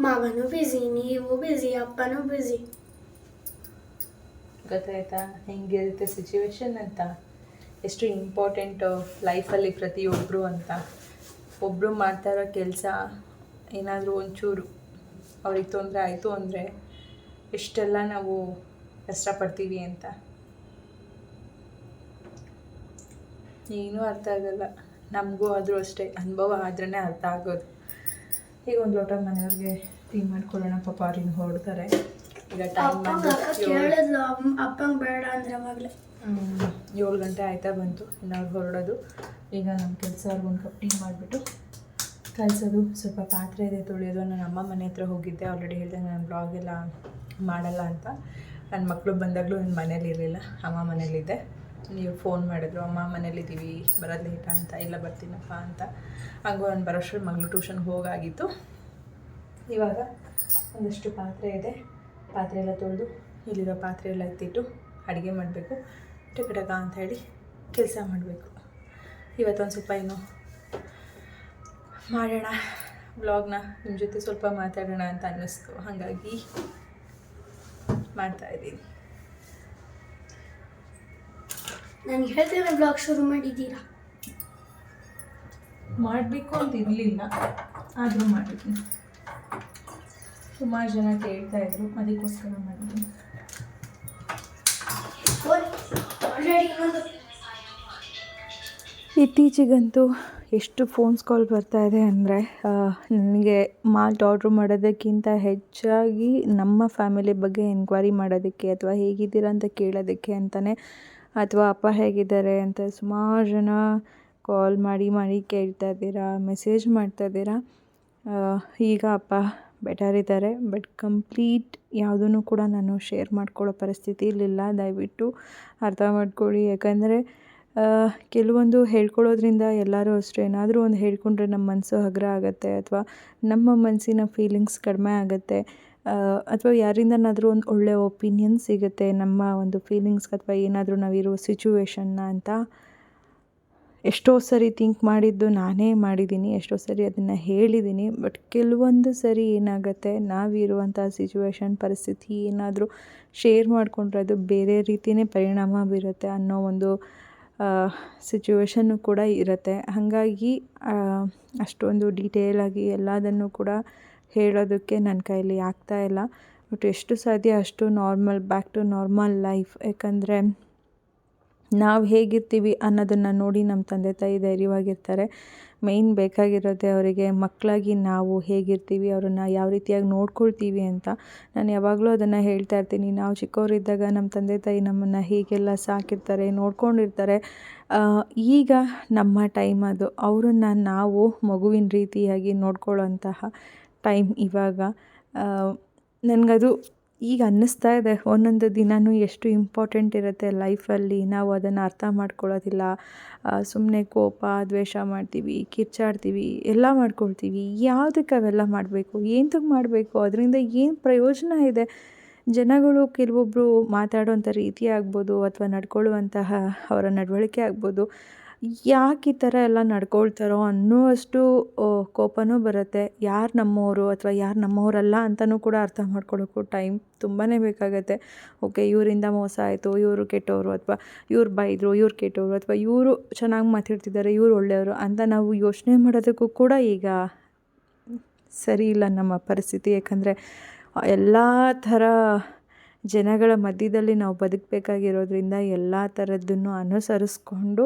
ಮಾವನು ಬ್ಯುಸಿ ನೀವು ಬ್ಯುಸಿ ಅಪ್ಪನೂ ಬ್ಯುಸಿ. ಗೊತ್ತಾಯ್ತಾ ಹೆಂಗಿರುತ್ತೆ ಸಿಚುವೇಶನ್ ಅಂತ? ಎಷ್ಟು ಇಂಪಾರ್ಟೆಂಟು ಲೈಫಲ್ಲಿ ಪ್ರತಿಯೊಬ್ಬರು ಅಂತ. ಒಬ್ಬರು ಮಾಡ್ತಾ ಇರೋ ಕೆಲಸ ಏನಾದರೂ ಒಂಚೂರು ಅವ್ರಿಗೆ ತೊಂದರೆ ಆಯಿತು ಅಂದರೆ ಎಷ್ಟೆಲ್ಲ ನಾವು ಕಷ್ಟಪಡ್ತೀವಿ ಅಂತ. ಏನೂ ಅರ್ಥ ಆಗಲ್ಲ. ನಮಗೂ ಆದರೂ ಅಷ್ಟೇ. ಅನುಭವ ಆದ್ರೇ ಅರ್ಥ ಆಗೋದು. ಈಗ ಒಂದು ಲೋಟ ಮನೆಯವ್ರಿಗೆ ಟೀ ಮಾಡ್ಕೊಳ್ಳೋಣ. ಪಾಪ ಅವ್ರಿಗೆ ಹೊರಡ್ತಾರೆ. ಈಗ ಟೈಮ್ ಕೇಳಿದ್ಲು ಅಪ್ಪಂಗೆ ಬೇಡ ಅಂದ್ರೆ ಏಳು ಗಂಟೆ ಆಯ್ತಾ ಬಂತು ಇನ್ನು ಅವ್ರು ಹೊರಡೋದು? ಈಗ ನಮ್ಮ ಕೆಲಸ ಅವ್ರಿಗೆ ಒಂದು ಕಪ್ ಟೀ ಮಾಡಿಬಿಟ್ಟು ಕಲಿಸೋದು ಸ್ವಲ್ಪ ಪಾತ್ರೆ ಇದೆ ತೊಳೆಯೋದು. ನನ್ನ ಅಮ್ಮ ಮನೆ ಹತ್ರ ಹೋಗಿದ್ದೆ. ಆಲ್ರೆಡಿ ಹೇಳಿದೆ ನಾನು ಬ್ಲಾಗ್ ಎಲ್ಲ ಮಾಡಲ್ಲ ಅಂತ. ನನ್ನ ಮಕ್ಕಳು ಬಂದಾಗಲೂ ನನ್ನ ಮನೇಲಿ ಇರಲಿಲ್ಲ. ಅಮ್ಮ ಮನೇಲಿದ್ದೆ ನೀವು ಫೋನ್ ಮಾಡಿದ್ರು. ಅಮ್ಮ ಮನೇಲಿದ್ದೀವಿ ಬರೋದು ಲೇಟ ಅಂತ. ಇಲ್ಲ ಬರ್ತೀನಪ್ಪ ಅಂತ. ಹಂಗೂ ನಾನು ಬರೋಷ್ಟ್ರಲ್ಲಿ ಮಗಳು ಟ್ಯೂಷನ್ಗೆ ಹೋಗಾಗಿತ್ತು ಇವಾಗ ಒಂದಷ್ಟು ಪಾತ್ರೆ ಇದೆ. ಪಾತ್ರೆ ಎಲ್ಲ ತೊಳೆದು ಇಲ್ಲಿರೋ ಪಾತ್ರೆ ಎಲ್ಲ ಎತ್ತಿಟ್ಟು ಅಡುಗೆ ಮಾಡಬೇಕು. ಟಕ ಅಂತ ಹೇಳಿ ಕೆಲಸ ಮಾಡಬೇಕು. ಇವತ್ತೊಂದು ಸ್ವಲ್ಪ ಏನು ಮಾಡೋಣ ವ್ಲಾಗ್ನ ನಿಮ್ಮ ಜೊತೆ ಸ್ವಲ್ಪ ಮಾತಾಡೋಣ ಅಂತ ಅನ್ನಿಸ್ತು. ಹಾಗಾಗಿ ಮಾಡ್ತಾಯಿದ್ದೀನಿ ನಾನು ಹೇಳ್ತೇನೆ ಬ್ಲಾಗ್ ಶುರು ಮಾಡಿದ್ದೀರಾ? ಮಾಡಬೇಕು ಅಂತ ಇರಲಿಲ್ಲ ಆದರೂ ಮಾಡಿದ್ದೀನಿ ಸುಮಾರು ಜನ ಕೇಳ್ತಾ ಇದ್ರು. ಅದಕ್ಕೋಸ್ಕರ ಮಾಡಿದ್ದೀನಿ ಇತ್ತೀಚೆಗಂತೂ ಎಷ್ಟು ಫೋನ್ಸ್ ಕಾಲ್ ಬರ್ತಾ ಇದೆ ಅಂದರೆ ನನಗೆ ಮಾಲ್ಟ್ ಆರ್ಡ್ರ್ ಮಾಡೋದಕ್ಕಿಂತ ಹೆಚ್ಚಾಗಿ ನಮ್ಮ ಫ್ಯಾಮಿಲಿ ಬಗ್ಗೆ ಎನ್ಕ್ವೈರಿ ಮಾಡೋದಕ್ಕೆ ಅಥವಾ ಹೇಗಿದ್ದೀರಾ ಅಂತ ಕೇಳೋದಕ್ಕೆ ಅಂತಲೇ ಅಥವಾ ಅಪ್ಪ ಹೇಗಿದ್ದಾರೆ ಅಂತ ಸುಮಾರು ಜನ ಕಾಲ್ ಮಾಡಿ ಮಾಡಿ ಕೇಳ್ತಾ ಇದ್ದೀರಾ ಮೆಸೇಜ್ ಮಾಡ್ತಾ ಇದ್ದೀರಾ? ಈಗ ಅಪ್ಪ ಬೆಟರ್ ಇದ್ದಾರೆ. ಬಟ್ ಕಂಪ್ಲೀಟ್ ಯಾವುದನ್ನು ಕೂಡ ನಾನು ಶೇರ್ ಮಾಡ್ಕೊಳ್ಳೋ ಪರಿಸ್ಥಿತಿಲಿಲ್ಲ ದಯವಿಟ್ಟು ಅರ್ಥ ಮಾಡ್ಕೊಳ್ಳಿ. ಯಾಕಂದರೆ ಕೆಲವೊಂದು ಹೇಳ್ಕೊಳ್ಳೋದ್ರಿಂದ ಎಲ್ಲರೂ ಅಷ್ಟೇ, ಏನಾದರೂ ಒಂದು ಹೇಳ್ಕೊಂಡ್ರೆ ನಮ್ಮ ಮನಸ್ಸು ಹಗ್ರ ಆಗುತ್ತೆ ಅಥವಾ ನಮ್ಮ ಮನಸ್ಸಿನ ಫೀಲಿಂಗ್ಸ್ ಕಡಿಮೆ ಆಗುತ್ತೆ. ಅಥವಾ ಯಾರಿಂದನಾದರೂ ಒಂದು ಒಳ್ಳೆಯ ಒಪಿನಿಯನ್ ಸಿಗುತ್ತೆ, ನಮ್ಮ ಒಂದು ಫೀಲಿಂಗ್ಸ್ಗೆ ಅಥವಾ ಏನಾದರೂ ನಾವಿರೋ ಸಿಚುವೇಶನ್ನ ಅಂತ. ಎಷ್ಟೋ ಸರಿ ಥಿಂಕ್ ಮಾಡಿದ್ದು ನಾನೇ ಮಾಡಿದ್ದೀನಿ, ಎಷ್ಟೋ ಸರಿ ಅದನ್ನು ಹೇಳಿದ್ದೀನಿ, ಬಟ್ ಕೆಲವೊಂದು ಸರಿ ಏನಾಗುತ್ತೆ, ನಾವಿರುವಂಥ ಸಿಚುವೇಶನ್ ಪರಿಸ್ಥಿತಿ ಏನಾದರೂ ಶೇರ್ ಮಾಡಿಕೊಂಡ್ರೆ ಅದು ಬೇರೆ ರೀತಿಯೇ ಪರಿಣಾಮ ಬೀರುತ್ತೆ ಅನ್ನೋ ಒಂದು ಸಿಚುವೇಶನ್ನು ಕೂಡ ಇರುತ್ತೆ. ಹಾಗಾಗಿ ಅಷ್ಟೊಂದು ಡೀಟೇಲಾಗಿ ಎಲ್ಲದನ್ನು ಕೂಡ ಹೇಳೋದಕ್ಕೆ ನನ್ನ ಕೈಯಲ್ಲಿ ಇಲ್ಲ. ಬಟ್ ಎಷ್ಟು ಸಾಧ್ಯ ಅಷ್ಟು normal back to normal life ಯಾಕಂದರೆ ನಾವು ಹೇಗಿರ್ತೀವಿ ಅನ್ನೋದನ್ನು ನೋಡಿ ನಮ್ಮ ತಂದೆ ತಾಯಿ ಧೈರ್ಯವಾಗಿರ್ತಾರೆ. ಮೇಯ್ನ್ ಬೇಕಾಗಿರೋದೆ ಅವರಿಗೆ ಮಕ್ಕಳಾಗಿ ನಾವು ಹೇಗಿರ್ತೀವಿ, ಅವರನ್ನು ಯಾವ ರೀತಿಯಾಗಿ ನೋಡ್ಕೊಳ್ತೀವಿ ಅಂತ. ನಾನು ಯಾವಾಗಲೂ ಅದನ್ನು ಹೇಳ್ತಾ ಇರ್ತೀನಿ. ನಾವು ಚಿಕ್ಕವರಿದ್ದಾಗ ನಮ್ಮ ತಂದೆ ತಾಯಿ ನಮ್ಮನ್ನು ಹೀಗೆಲ್ಲ ಸಾಕಿರ್ತಾರೆ, ನೋಡ್ಕೊಂಡಿರ್ತಾರೆ. ಈಗ ನಮ್ಮ ಟೈಮ್ ಅದು. ಅವರನ್ನು ನಾವು ಮಗುವಿನ ರೀತಿಯಾಗಿ ನೋಡ್ಕೊಳ್ಳೋಂತಹ ಟೈಮ್ ಇವಾಗ. ನನಗದು ಈಗ ಅನ್ನಿಸ್ತಾ ಇದೆ. ಒಂದೊಂದು ದಿನವೂ ಎಷ್ಟು ಇಂಪಾರ್ಟೆಂಟ್ ಇರುತ್ತೆ ಲೈಫಲ್ಲಿ ನಾವು ಅದನ್ನು ಅರ್ಥ ಮಾಡ್ಕೊಳ್ಳೋದಿಲ್ಲ. ಸುಮ್ಮನೆ ಕೋಪ, ದ್ವೇಷ ಮಾಡ್ತೀವಿ, ಕಿರ್ಚಾಡ್ತೀವಿ, ಎಲ್ಲ ಮಾಡ್ಕೊಳ್ತೀವಿ. ಯಾವುದಕ್ಕೆ ಅವೆಲ್ಲ ಮಾಡಬೇಕು? ಏನಕ್ಕೆ ಮಾಡಬೇಕು? ಅದರಿಂದ ಏನು ಪ್ರಯೋಜನ ಇದೆ? ಜನಗಳು ಕೆಲವೊಬ್ಬರು ಮಾತಾಡುವಂಥ ರೀತಿ ಆಗ್ಬೋದು ಅಥವಾ ನಡ್ಕೊಳ್ಳುವಂತಹ ಅವರ ನಡವಳಿಕೆ ಆಗ್ಬೋದು. ಯಾಕೆ ಈ ಥರ ಎಲ್ಲ ನಡ್ಕೊಳ್ತಾರೋ ಅನ್ನುವಷ್ಟು ಕೋಪನೂ ಬರುತ್ತೆ. ಯಾರು ನಮ್ಮವರು ಅಥವಾ ಯಾರು ನಮ್ಮವರಲ್ಲ ಅಂತಲೂ ಕೂಡ ಅರ್ಥ ಮಾಡ್ಕೊಳ್ಳೋಕ್ಕೂ ಟೈಮ್ ತುಂಬಾ ಬೇಕಾಗುತ್ತೆ. ಓಕೆ, ಇವರಿಂದ ಮೋಸ ಆಯಿತು, ಇವರು ಕೆಟ್ಟವರು ಅಥವಾ ಇವ್ರು ಬೈದರು, ಇವ್ರು ಕೆಟ್ಟವರು ಅಥವಾ ಇವರು ಚೆನ್ನಾಗಿ ಮಾತಾಡ್ತಿದ್ದಾರೆ, ಇವರು ಒಳ್ಳೆಯವರು ಅಂತ ನಾವು ಯೋಚನೆ ಮಾಡೋದಕ್ಕೂ ಕೂಡ ಈಗ ಸರಿ ಇಲ್ಲ ನಮ್ಮ ಪರಿಸ್ಥಿತಿ. ಯಾಕಂದರೆ ಎಲ್ಲ ಥರ ಜನಗಳ ಮಧ್ಯದಲ್ಲಿ ನಾವು ಬದುಕಬೇಕಾಗಿರೋದ್ರಿಂದ ಎಲ್ಲ ಥರದ್ದನ್ನು ಅನುಸರಿಸ್ಕೊಂಡು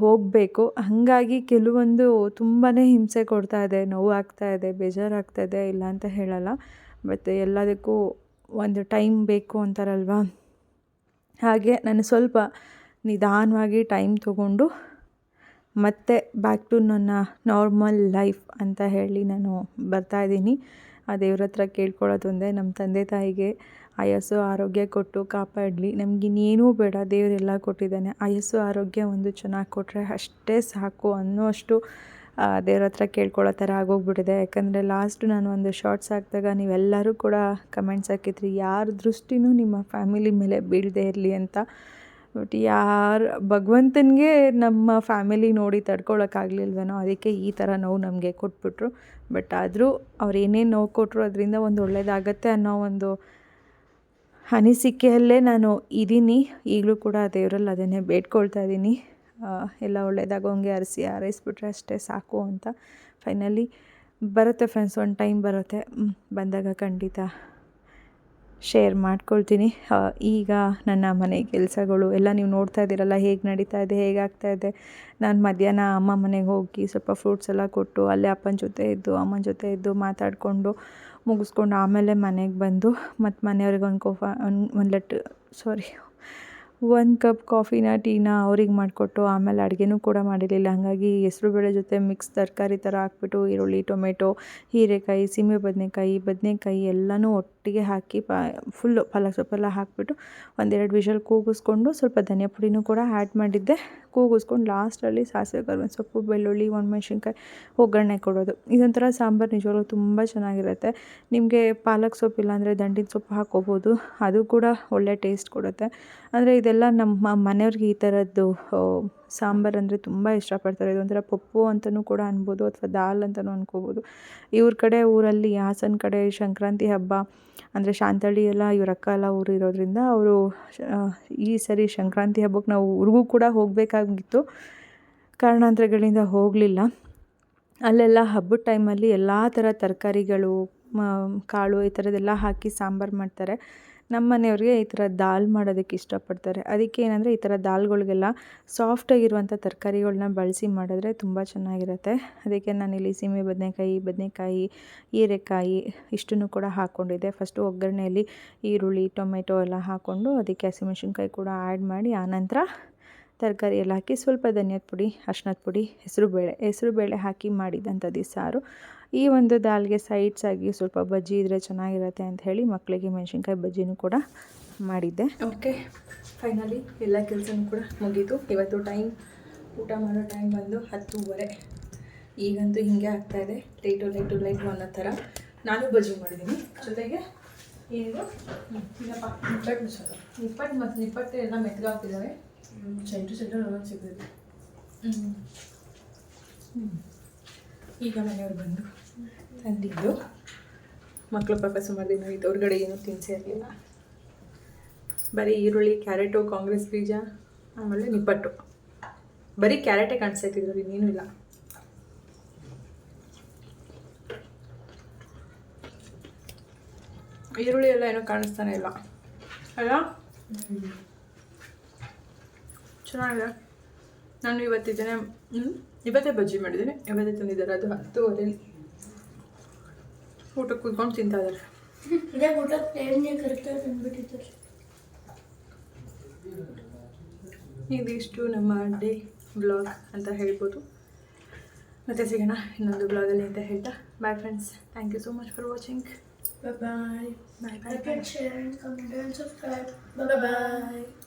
ಹೋಗಬೇಕು. ಹಾಗಾಗಿ ಕೆಲವೊಂದು ತುಂಬಾ ಹಿಂಸೆ ಕೊಡ್ತಾ ಇದೆ ನೋವು ಆಗ್ತಾ ಇದೆ, ಬೇಜಾರಾಗ್ತಾ ಇದೆ, ಇಲ್ಲ ಅಂತ ಹೇಳಲ್ಲ. ಮತ್ತು ಎಲ್ಲದಕ್ಕೂ ಒಂದು ಟೈಮ್ ಬೇಕು ಅಂತಾರಲ್ವ? ಹಾಗೆ ನಾನು ಸ್ವಲ್ಪ ನಿಧಾನವಾಗಿ ಟೈಮ್ ತಗೊಂಡು ಮತ್ತೆ ಬ್ಯಾಕ್ ಟು ನನ್ನ ನಾರ್ಮಲ್ ಲೈಫ್ ಅಂತ ಹೇಳಿ ನಾನು ಬರ್ತಾಯಿದ್ದೀನಿ ಆ ದೇವ್ರ ಹತ್ರ ಕೇಳ್ಕೊಳ್ಳೋದೊಂದೇ ನಮ್ಮ ತಂದೆ ತಾಯಿಗೆ. ಆಯಸ್ಸು ಆರೋಗ್ಯ ಕೊಟ್ಟು ಕಾಪಾಡಲಿ. ನಮಗಿನ್ನೇನೂ ಬೇಡ. ದೇವರೆಲ್ಲ ಕೊಟ್ಟಿದ್ದಾನೆ. ಆಯಸ್ಸು ಆರೋಗ್ಯ ಒಂದು ಚೆನ್ನಾಗಿ ಕೊಟ್ಟರೆ ಅಷ್ಟೇ ಸಾಕು ಅನ್ನೋಷ್ಟು ದೇವ್ರ ಹತ್ರ ಕೇಳ್ಕೊಳ್ಳೋ ಥರ ಆಗೋಗ್ಬಿಟ್ಟಿದೆ. ಯಾಕಂದರೆ ಲಾಸ್ಟ್ ನಾನು ಒಂದು ಶಾರ್ಟ್ಸ್ ಹಾಕಿದಾಗ ನೀವೆಲ್ಲರೂ ಕೂಡ ಕಮೆಂಟ್ಸ್ ಹಾಕಿದ್ರಿ. ಯಾರ ದೃಷ್ಟಿನೂ ನಿಮ್ಮ ಫ್ಯಾಮಿಲಿ ಮೇಲೆ ಬೀಳದೇ ಇರಲಿ ಅಂತ. ಬಟ್ ಯಾರು, ಭಗವಂತನಿಗೆ ನಮ್ಮ ಫ್ಯಾಮಿಲಿ ನೋಡಿ ತಡ್ಕೊಳ್ಳೋಕ್ಕಾಗಲಿಲ್ವೇನೋ ಅದಕ್ಕೆ ಈ ಥರ ನೋವು ನಮಗೆ ಕೊಟ್ಬಿಟ್ರು. ಬಟ್ ಆದರೂ ಅವ್ರು ಏನೇನು ನೋವು ಕೊಟ್ಟರು ಅದರಿಂದ ಒಂದು ಒಳ್ಳೇದಾಗತ್ತೆ ಅನ್ನೋ ಒಂದು ಅನಿಸಿಕೆಯಲ್ಲೇ ನಾನು ಇದ್ದೀನಿ ಈಗಲೂ ಕೂಡ ದೇವರಲ್ಲಿ ಅದನ್ನೇ ಬೇಡ್ಕೊಳ್ತಾ ಇದ್ದೀನಿ ಎಲ್ಲ ಒಳ್ಳೆಯದಾಗೋಂಗೆ ಅರಿಸಿ, ಹಾರೈಸ್ಬಿಟ್ರೆ ಅಷ್ಟೇ ಸಾಕು ಅಂತ ಫೈನಲಿ ಬರುತ್ತೆ ಫ್ರೆಂಡ್ಸ್ ಒಂದು ಟೈಮ್ ಬರುತ್ತೆ. ಬಂದಾಗ ಖಂಡಿತ ಶೇರ್ ಮಾಡ್ಕೊಳ್ತೀನಿ. ಈಗ ನನ್ನ ಮನೆ ಕೆಲಸಗಳು ಎಲ್ಲ ನೀವು ನೋಡ್ತಾ ಇದ್ದೀರಲ್ಲ, ಹೇಗೆ ನಡೀತಾ ಇದೆ ಹೇಗಾಗ್ತಾ ಇದೆ. ನಾನು ಮಧ್ಯಾಹ್ನ ಅಮ್ಮ ಮನೆಗೆ ಹೋಗಿ ಸ್ವಲ್ಪ ಫ್ರೂಟ್ಸ್ ಎಲ್ಲ ಕೊಟ್ಟು, ಅಲ್ಲೇ ಅಪ್ಪನ ಜೊತೆ ಇದ್ದು, ಅಮ್ಮನ ಜೊತೆ ಇದ್ದು ಮಾತಾಡಿಕೊಂಡು ಮುಗಿಸ್ಕೊಂಡು ಆಮೇಲೆ ಮನೆಗೆ ಬಂದು ಮತ್ತು ಮನೆಯವ್ರಿಗೆ ಒಂದು ಕೋಫ ಒಂದು ಒಂದು ಲಟ್ ಸಾರಿ ಒಂದು ಕಪ್ ಕಾಫಿನ, ಟೀನ ಅವ್ರಿಗೆ ಮಾಡಿಕೊಟ್ಟು ಆಮೇಲೆ ಅಡುಗೆನೂ ಕೂಡ ಮಾಡಿರಲಿಲ್ಲ. ಹಾಗಾಗಿ ಹೆಸ್ರುಬೇಳೆ ಜೊತೆ ಮಿಕ್ಸ್ ತರಕಾರಿ ಥರ ಹಾಕ್ಬಿಟ್ಟು ಈರುಳ್ಳಿ, ಟೊಮೆಟೊ, ಹೀರೆಕಾಯಿ, ಸೀಮೆ ಬದನೆಕಾಯಿ ಬದನೆಕಾಯಿ ಎಲ್ಲನೂ ಒಟ್ಟಿಗೆ ಹಾಕಿ ಪ ಫುಲ್ಲು ಪಾಲಕ್ ಸೊಪ್ಪೆಲ್ಲ ಹಾಕಿಬಿಟ್ಟು ಒಂದೆರಡು ವಿಷಲ್ ಕೂಗಿಸ್ಕೊಂಡು ಸ್ವಲ್ಪ ಧನಿಯಾ ಪುಡಿನೂ ಕೂಡ ಆ್ಯಡ್ ಮಾಡಿದ್ದೆ. ಕೂಗಿಸ್ಕೊಂಡು ಲಾಸ್ಟಲ್ಲಿ ಸಾಸಿವೆ ಕರ್ಬೇವಿನ ಸೊಪ್ಪು, ಬೆಳ್ಳುಳ್ಳಿ, ಒಣಮೆಣ್ಸಿನ್ಕಾಯಿ, ಒಗ್ಗರಣೆ ಕೊಡೋದು. ಇದೊಂಥರ ಸಾಂಬಾರು ನಿಜವಾಗ್ಲೂ ತುಂಬ ಚೆನ್ನಾಗಿರುತ್ತೆ. ನಿಮಗೆ ಪಾಲಕ್ ಸೊಪ್ಪು ಇಲ್ಲಾಂದರೆ ದಂಡಿನ ಸೊಪ್ಪು ಹಾಕ್ಕೋಬೋದು. ಅದು ಕೂಡ ಒಳ್ಳೆ ಟೇಸ್ಟ್ ಕೊಡುತ್ತೆ. ಅಂದರೆ ಇದೆಲ್ಲ ನಮ್ಮ ಮನೆಯವ್ರಿಗೆ ಈ ಥರದ್ದು ಸಾಂಬಾರು ಅಂದರೆ ತುಂಬ ಇಷ್ಟಪಡ್ತಾರೆ. ಇದೊಂಥರ ಪಪ್ಪು ಅಂತಲೂ ಕೂಡ ಅನ್ಬೋದು, ಅಥವಾ ದಾಲ್ ಅಂತಲೂ ಅನ್ಕೋಬೋದು. ಇವ್ರ ಕಡೆ ಊರಲ್ಲಿ ಹಾಸನ ಕಡೆ ಸಂಕ್ರಾಂತಿ ಹಬ್ಬ, ಅಂದರೆ ಶಾಂತಳ್ಳಿ ಎಲ್ಲ ಇವ್ರ ಅಕ್ಕ ಎಲ್ಲ ಊರು ಇರೋದ್ರಿಂದ ಅವರು ಈ ಸರಿ ಸಂಕ್ರಾಂತಿ ಹಬ್ಬಕ್ಕೆ ನಾವು ಊರಿಗೂ ಕೂಡ ಹೋಗಬೇಕಾಗಿತ್ತು. ಕಾರಣಾಂತರಗಳಿಂದ ಹೋಗಲಿಲ್ಲ. ಅಲ್ಲೆಲ್ಲ ಹಬ್ಬದ ಟೈಮಲ್ಲಿ ಎಲ್ಲ ಥರ ತರಕಾರಿಗಳು ಕಾಳು ಈ ಥರದ್ದೆಲ್ಲ ಹಾಕಿ ಸಾಂಬಾರು ಮಾಡ್ತಾರೆ. ನಮ್ಮ ಮನೆಯವ್ರಿಗೆ ಈ ಥರ ದಾಲ್ ಮಾಡೋದಕ್ಕೆ ಇಷ್ಟಪಡ್ತಾರೆ. ಅದಕ್ಕೆ ಏನಂದರೆ ಈ ಥರ ದಾಲ್ಗಳಿಗೆಲ್ಲ ಸಾಫ್ಟಾಗಿರುವಂಥ ತರಕಾರಿಗಳ್ನ ಬಳಸಿ ಮಾಡಿದ್ರೆ ತುಂಬ ಚೆನ್ನಾಗಿರುತ್ತೆ. ಅದಕ್ಕೆ ನಾನಿಲ್ಲಿ ಸೀಮೆ ಬದನೆಕಾಯಿ ಬದನೆಕಾಯಿ, ಹೀರೆಕಾಯಿ ಇಷ್ಟನ್ನು ಕೂಡ ಹಾಕ್ಕೊಂಡಿದ್ದೆ ಫಸ್ಟು ಒಗ್ಗರಣೆಯಲ್ಲಿ ಈರುಳ್ಳಿ, ಟೊಮೆಟೊ ಎಲ್ಲ ಹಾಕ್ಕೊಂಡು ಅದಕ್ಕೆ ಹಸಿಮೆಣ್ಸಿನ್ಕಾಯಿ ಕೂಡ ಆ್ಯಡ್ ಮಾಡಿ ಆನಂತರ ತರಕಾರಿ ಎಲ್ಲ ಹಾಕಿ ಸ್ವಲ್ಪ ಧನಿಯದ ಪುಡಿ ಅರ್ಶಿನದ ಪುಡಿ, ಹೆಸರುಬೇಳೆ ಹೆಸರುಬೇಳೆ ಹಾಕಿ ಮಾಡಿದಂಥದ್ದು ಸಾರು. ಈ ಒಂದು ದಾಲ್ಗೆ ಸೈಡ್ಸ್ ಆಗಿ ಸ್ವಲ್ಪ ಬಜ್ಜಿ ಇದ್ದರೆ ಚೆನ್ನಾಗಿರುತ್ತೆ ಅಂತ ಹೇಳಿ ಮಕ್ಕಳಿಗೆ ಮೆಣಸಿನ್ಕಾಯಿ ಬಜ್ಜಿನೂ ಕೂಡ ಮಾಡಿದ್ದೆ. ಓಕೆ ಫೈನಲಿ ಎಲ್ಲ ಕೆಲಸನೂ ಕೂಡ ಮುಗೀತು. ಇವತ್ತು ಟೈಮ್ ಊಟ ಮಾಡೋ ಟೈಮ್ ಬಂದು ಹತ್ತೂವರೆ. ಈಗಂತೂ ಹೀಗೆ ಆಗ್ತಾಯಿದೆ ಲೈಟ್ ಟು ಲೈಟ್ ಅನ್ನೋ ಥರ ನಾನು ಬಜ್ಜಿ ಮಾಡಿದ್ದೀನಿ. ಜೊತೆಗೆ ಏನು? ಇಲ್ಲಪ್ಪ ನಿಪ್ಪಟ್ಟು ಮಸಾಲ. ನಿಪ್ಪಟ್ಟು ಮತ್ತು ನಿಪ್ಪಟ್ಟು ಎಲ್ಲ ಮೆತ್ತಗಾಗ್ತಿದ್ದಾವೆ ಸೆಂಟ್ರು ಸೆಂಟ್ರು ಒಂದೊಂದು ಸಿಗ್ತದೆ. ಹ್ಞೂ ಈಗ ಮನೆಯವ್ರು ಬಂದು ತಂದಿದ್ದು ಮಕ್ಕಳು ಪಾಪ ಸುಮಾರು ದಿನ ಇದು ಹೊರಗಡೆ ಏನೂ ಇರಲಿಲ್ಲ. ಬರೀ ಈರುಳ್ಳಿ, ಕ್ಯಾರೆಟು, ಕಾಂಗ್ರೆಸ್ ಬೀಜ, ಆಮೇಲೆ ನಿಪ್ಪಟ್ಟು. ಬರೀ ಕ್ಯಾರೆಟೇ ಕಾಣಿಸ್ತಾ ಇದ್ದಿದ್ರು ಇನ್ನೇನು ಇಲ್ಲ. ಈರುಳ್ಳಿ ಎಲ್ಲ ಏನೂ ಕಾಣಿಸ್ತಾನೆ ಇಲ್ಲ. ಅಲ್ಲ? ಚೆನ್ನಾಗಿದೆ. ನಾನು ಇವತ್ತಿದ್ದೇನೆ ಇವತ್ತೇ ಬಜ್ಜಿ ಮಾಡಿದ್ದೀನಿ. ಇವತ್ತೇ ತಂದಿದ್ದಾರೆ. ಅದು ಹತ್ತುವರೆಲಿ ಊಟಕ್ಕೆ ಕುತ್ಕೊಂಡು ತಿಂತಾ ಇದ್ದಾರೆ. ಇದೇ ಊಟ ಪ್ಲೇನ್ಗೆ ಕರೆಕ್ಟಾಗಿ ತಂದ್ಬಿಟ್ಟಿದ್ದಾರೆ ಇದಿಷ್ಟು ನಮ್ಮ ಡೇ ಬ್ಲಾಗ್ ಅಂತ ಹೇಳ್ಬೋದು. ಮತ್ತೆ ಸಿಗೋಣ ಇನ್ನೊಂದು ಬ್ಲಾಗಲ್ಲಿ ಅಂತ ಹೇಳ್ತಾ. Bye friends thank you so much for watching bye bye bye bye Like